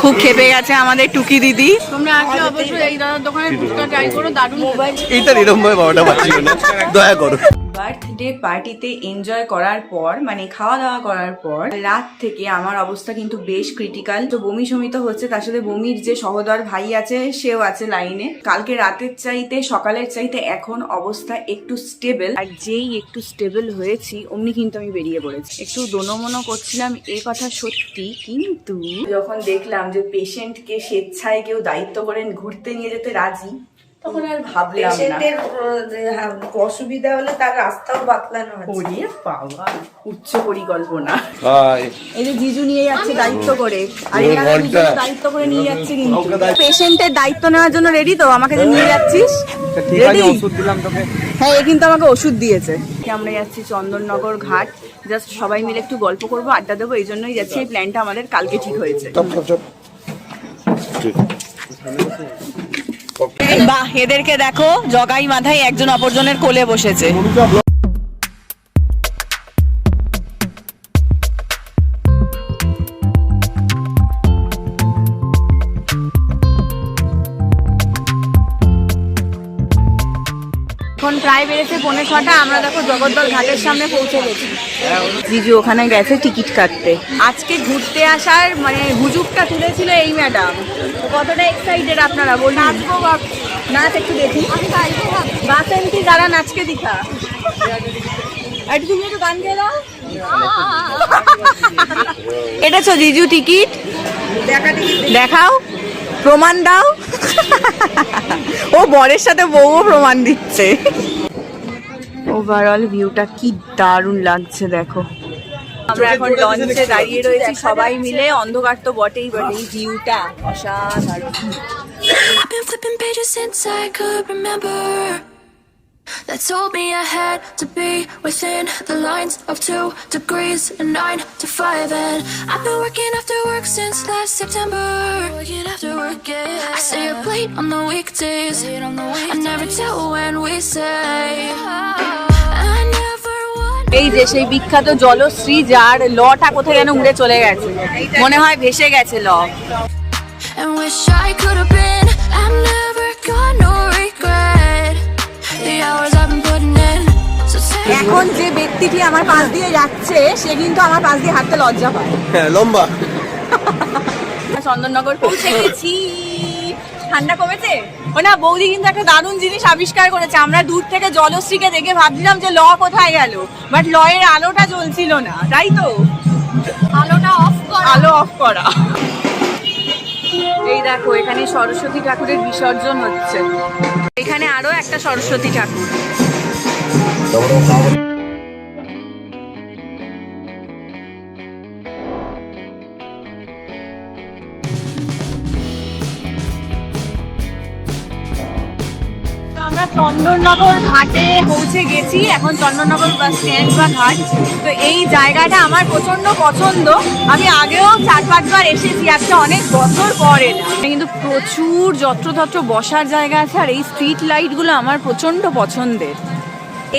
খুব খেপে গেছে আমাদের টুকি দিদি। তোমরা আসলে অবশ্যই এই দাদার দোকানে ফুচকা ট্রাই করো দারুণ মোবাইল এইটা এরকম ভাবে বাবাটা পাচ্ছিল না। দয়া করো। বার্থডে পার্টিতে এনজয় করার পর মানে খাওয়া দাওয়া করার পর, রাত থেকে আমার অবস্থা কিন্তু বেশ ক্রিটিক্যাল তো বমি সমিত হচ্ছে, তার সাথে বমির যে সহদর ভাই আছে, সেও আছে লাইনে কালকে রাতের চাইতে, সকালের চাইতে এখন অবস্থা একটু স্টেবল আর যেই একটু স্টেবল হয়েছি, অমনি কিন্তু আমি বেরিয়ে পড়েছি। একটু দোনমনো করছিলাম, এ কথা সত্যি, কিন্তু যখন দেখলাম যে পেশেন্টকে স্বেচ্ছায় কেউ দায়িত্ব করেন ঘুরতে নিয়ে যেতে রাজি তখন আর ভাবলাম না। পেশেন্টের অসুবিধা হলে তার রাস্তাও বাতলানো আছে ওরে বাবা উচ্চ পরিকল্পনা। এই যে জিজু নিয়ে যাচ্ছে দায়িত্ব করে। আর দায়িত্ব করে নিয়ে যাচ্ছে কিন্তু। পেশেন্টের দায়িত্ব নেওয়ার জন্য রেডি তো? আমাকে যে নিয়ে যাচ্ছিস? রেডি হ্যাঁ এ কিন্তু আমাকে ওষুধ দিয়েছে। আমরা যাচ্ছি চন্দননগর ঘাট। জাস্ট সবাই মিলে একটু গল্প করব আড্ডা দেবো এই জন্যই যাচ্ছি। এই প্ল্যানটা আমাদের কালকে ঠিক হয়েছে। বাহ এদেরকে দেখো জগাই মাথায় একজন অপরজনের কোলে বসেছে। প্রায় বেড়েছে পৌনে ছটা আমরা দেখো জগদ্দল ঘাটের সামনে পৌঁছে গেছি। জিজু ওখানে গেছে টিকিট কাটতে। আজকে ঘুরতে আসার মানে হুজুগটা তুলেছিল এই ম্যাডাম কতটা এক্সাইটেড আপনারা বলুন। নাচবো নাচ একটু দেখি। বাসন্তী যারা নাচকে দিখা। আর তুমি একটু গান দাও। জিজু টিকিট। দেখাও। প্রমাণ দাও। ও বরের সাথে বউও প্রমাণ দিচ্ছে। ওভারঅল ভিউটা কি দারুণ লাগছে, দেখো। আমরা এখন লঞ্চে দাঁড়িয়ে রয়েছি সবাই মিলে। অন্ধকার তো বটেই বটে এই ভিউটা অসাধারণ। That told me I had to be within the lines of two degrees and nine to five. And I've been working after work since last September. Working after work, yeah. I stay up late on the weekdays. I never tell when we say. I never want. এই যে সেই বিখ্যাত জলশ্রী যার লটা কোথায় যেন উড়ে চলে গেছে মনে হয় ভেসে গেছে ল And wish I could have যে ব্যক্তিটি আমার পাশ দিয়ে যাচ্ছে সে কিন্তু আমার পাশ দিয়ে হাঁটতে লজ্জা পায়। হ্যাঁ লম্বা। চন্দননগর পৌঁছে গেছি। ঠান্ডা কমেছে? ও না বৌদি কিন্তু একটা দারুণ জিনিস আবিষ্কার করেছে। আমরা দূর থেকে জলশ্রীকে দেখে ভাবছিলাম যে ল কোথায় গেল বাট ল এর আলোটা জ্বলছিল না তাই তো? আলোটা অফ করা। আলো অফ করা। এই দেখো এখানে সরস্বতী ঠাকুরের বিসর্জন হচ্ছে। এখানে আরও একটা সরস্বতী ঠাকুর। চন্দননগর ঘাটে পৌঁছে গেছি। এখন চন্দননগর বাস স্ট্যান্ড বা ঘাট। তো এই জায়গাটা আমার প্রচণ্ড পছন্দ। আমি আগেও চার পাঁচবার এসেছি, আজকে অনেক বছর পর কিন্তু প্রচুর যত্রতত্র বসার জায়গা আছে, আর এই স্ট্রিট লাইটগুলো আমার প্রচণ্ড পছন্দের।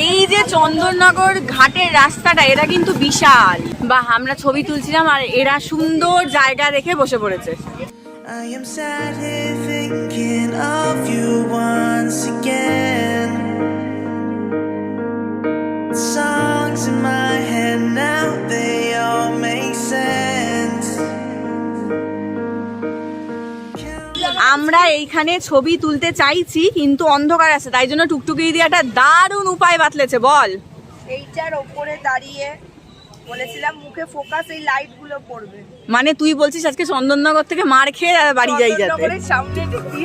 এই যে চন্দননগর ঘাটের রাস্তাটা, এরা কিন্তু বিশাল। বা আমরা ছবি তুলছিলাম, আর এরা সুন্দর জায়গা দেখে বসে পড়েছে। I am sat here thinking আমরা এইখানে ছবি তুলতে চাইছি কিন্তু অন্ধকার আছে তাই জন্য টুকটুকি দিদি একটা দারুণ উপায় বাতলেছে বল। এইটার ওপরে দাঁড়িয়ে বলেছিলাম মুখে ফোকাস এই লাইটগুলো পড়বে। মানে তুই বলছিস আজকে চন্দননগর থেকে মার খেয়ে বাড়ি যাই যাতে। সামনে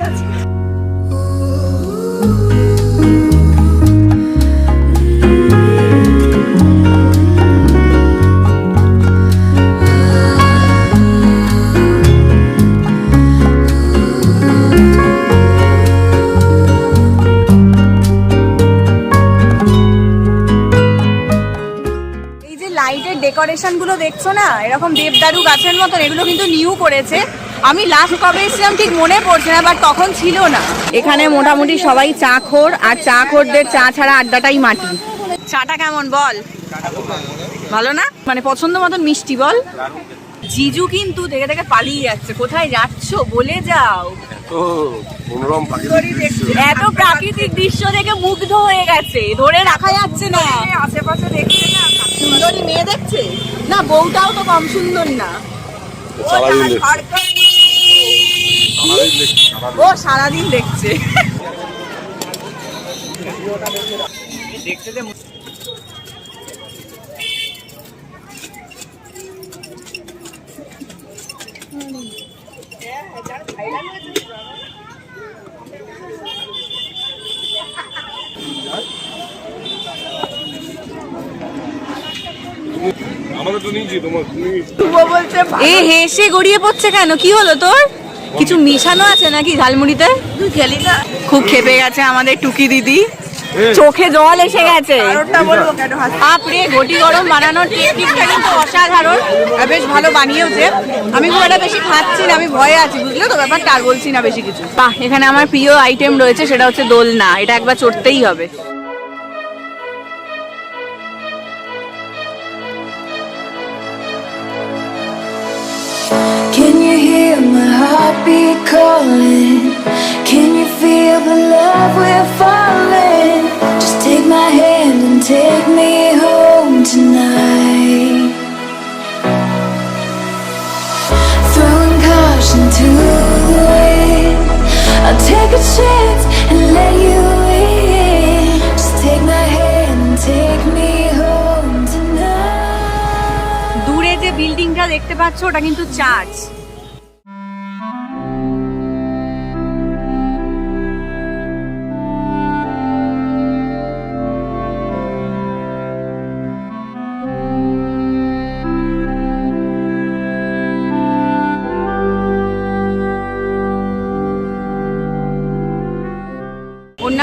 আছে। লাইটের ডেকোরেশনগুলো দেখছ না? এরকম দেবদারু গাছের মতন এগুলো কিন্তু নিউ করেছে। আমি লাস্ট কবে এসেছিলাম ঠিক মনে পড়ছে না বাট তখন ছিল না। এখানে মোটামুটি সবাই চা খোর আর চা খোরদের চা ছাড়া আড্ডাটাই মাটি। চাটা কেমন বল? ভালো না? মানে পছন্দ মতন মিষ্টি বল? জিজু কিন্তু দেখে দেখে পালিয়ে যাচ্ছে। কোথায় যাচ্ছ? বলে যাও। তো মনোরম প্রাকৃতিক দৃশ্য এত প্রাকৃতিক দৃশ্য দেখে মুগ্ধ হয়ে গেছে। ধরে রাখা যাচ্ছে না। আশেপাশে দেখছে না সুন্দরী মেয়ে দেখছে? না বউটাও তো কম সুন্দর না। ও সারাদিন দেখছে। দেখতে দে আমাদের তো নিয়েছি তোমার তুমি বলছে এ হেসে গড়িয়ে পড়ছে কেন? কি হলো তোর? কিছু মিশানো আছে নাকি ঝালমুড়িতে? খুব খেপে গেছে আমাদের টুকি দিদি। চোখে জল এসে গেছে। ঘটি গরম বানানোর টেকনিকটা কিন্তু অসাধারণ। আর বেশ ভালো বানিয়েওছে। আমি খুব একটা বেশি খাচ্ছি না আমি ভয়ে আছি বুঝলে তো? ব্যাপারটা আর বলছি না বেশি কিছু। বাহ এখানে আমার প্রিয় আইটেম রয়েছে সেটা হচ্ছে দোলনা। এটা একবার চড়তেই হবে। Heartbeat calling? Can you feel the love we're falling? Just take my hand and take me home tonight. Throwing caution to the wind. I'll take a chance and let you in. বিল্ডিংটা দেখতে পাচ্ছ ওটা কিন্তু church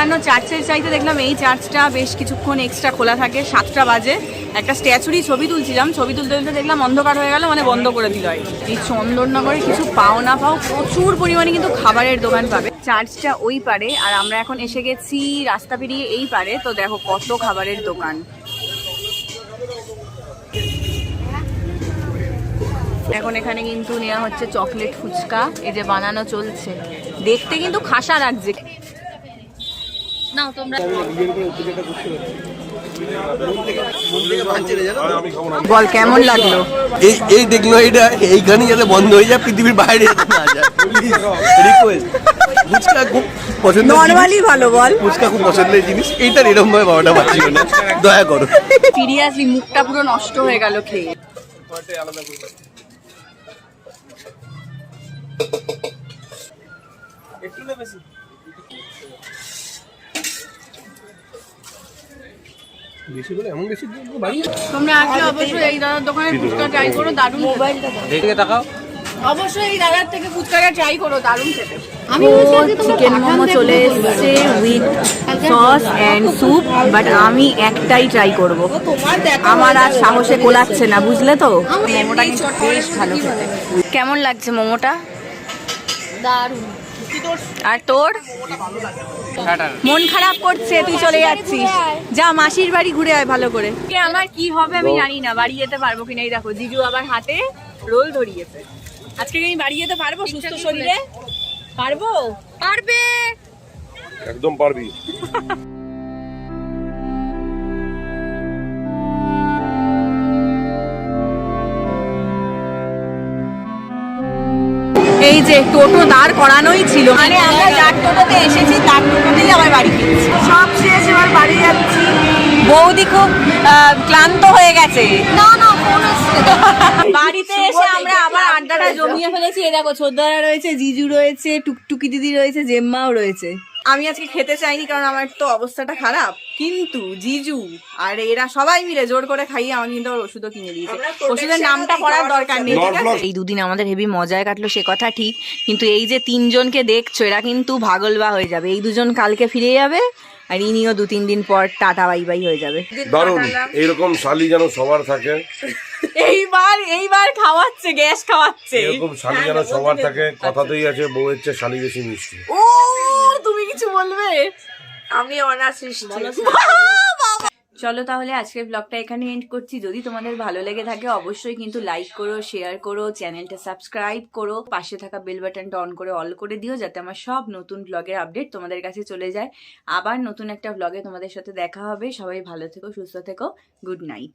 অন্যান্য চার্চের চাইতে দেখলাম এই চার্চটা বেশ কিছুক্ষণ এক্সট্রা খোলা থাকে। সাতটা বাজে। একটা স্ট্যাচুরই ছবি তুলছিলাম। ছবি তুলতে তুলতে দেখলাম অন্ধকার হয়ে গেল মানে বন্ধ করে দিল। এই চন্দননগরে কিছু পাও না পাও, প্রচুর পরিমাণে কিন্তু খাবারের দোকান পাবে। চার্চটা ওই পারে, আর আমরা এখন এসে গেছি রাস্তা পেরিয়ে এই পারে। তো দেখো কত খাবারের দোকান। এখন এখানে কিন্তু নেওয়া হচ্ছে চকলেট ফুচকা। এই যে বানানো চলছে। দেখতে কিন্তু খাসা লাগছে। নাও তোমরা বল কেমন লাগল? এই এই দেখল এটা এইখানে যাতে বন্ধ হয়ে যায় পৃথিবীর বাইরে না যায়। রিকোয়েস্ট ফুচকা খুব পছন্দের নর্মালি ভালো বল। ফুচকা খুব পছন্দের জিনিস। এইটার এরকম ভাবে বাবাটা পাচ্ছিল না। দয়া করো। সিরিয়াসলি মুখটা পুরো নষ্ট হয়ে গেল খেয়ে। বেশি। বলে এমন বেশি বাড়ি তোমরা আসলে অবশ্যই এই দাদার দোকানে ফুচকা ট্রাই করো দারুণ মোবাইলটা দেখে তাকাও। অবশ্যই এই দাদার থেকে ফুচকাটা ট্রাই করো দারুণ খেতে। আমি চিকেন মোমো চলে এসেছে with sauce and soup but আমি একটাই ট্রাই করব। আমার আর সাহসে কোলাচ্ছে না বুঝলে তো? মোমোটা বেশ ভালো খেতে। কেমন লাগছে মোমোটা? দারুণ। আর তোর? মন খারাপ করছে তুই চলে যাচ্ছিস। যা মাসির বাড়ি ঘুরে আয় ভালো করে। আমার কি হবে আমি জানি না বাড়ি যেতে পারব কিনা এই দেখো জিজু আবার হাতে রোল ধরিয়েছে। আজকে আমি বাড়ি যেতে পারব সুস্থ শরীরে? পারব? পারবে। একদম পারবি। এই যে টোটো দাঁড় করানোই ছিল মানে আমরা যার টোটোতে এসেছি তার টোটোতেই আমার বাড়ি ফিরছি। সব শেষ এবার বাড়ি যাচ্ছি। বৌদি খুব আহ, ক্লান্ত হয়ে গেছে। না না বাড়িতে এসে আমরা আবার আড্ডাটা জমিয়ে ফেলেছি। এ দেখো ছোদ্দারা রয়েছে জিজু রয়েছে টুকটুকি দিদি রয়েছে জেম্মাও রয়েছে। আমি আজকে খেতে চাইনি কারণ আমার তো অবস্থাটা খারাপ। কিন্তু জিজু আর এরা সবাই মিলে জোর করে খাইয়ে আমাকে কিন্তু ওর ওষুধও কিনে দিয়েছে। ওষুধের নামটা পড়ার দরকার নেই ঠিক আছে? এই দুদিন আমাদের হেভি মজায় কাটলো সে কথা ঠিক। কিন্তু এই যে তিনজনকে দেখছ এরা কিন্তু ভাগলবা হয়ে যাবে। এই দুজন কালকে ফিরে যাবে আর ইনিও দু তিন দিন পর টাটা বাই বাই হয়ে যাবে। দারুণ এইরকম শালি যেন সবার থাকে। এইবার এইবার খাওয়াচ্ছে গ্যাস খাওয়াচ্ছে। এরকম শালি যেন সবার থাকে কথাতেই আছে বউয়ের হচ্ছে শালি বেশি মিষ্টি। ও তুমি কিছু বলবে? আমি অনার সৃষ্টি চলো তাহলে আজকের ব্লগটা এখানে এন্ড করছি। যদি তোমাদের ভালো লেগে থাকে, অবশ্যই কিন্তু লাইক করো শেয়ার করো চ্যানেলটা সাবস্ক্রাইব করো, পাশে থাকা বেল বাটনটা অন করে অল করে দিও, যাতে আমার সব নতুন ব্লগের আপডেট তোমাদের কাছে চলে যায়। আবার নতুন একটা ব্লগে তোমাদের সাথে দেখা হবে। সবাই ভালো থেকো, সুস্থ থেকো। Good night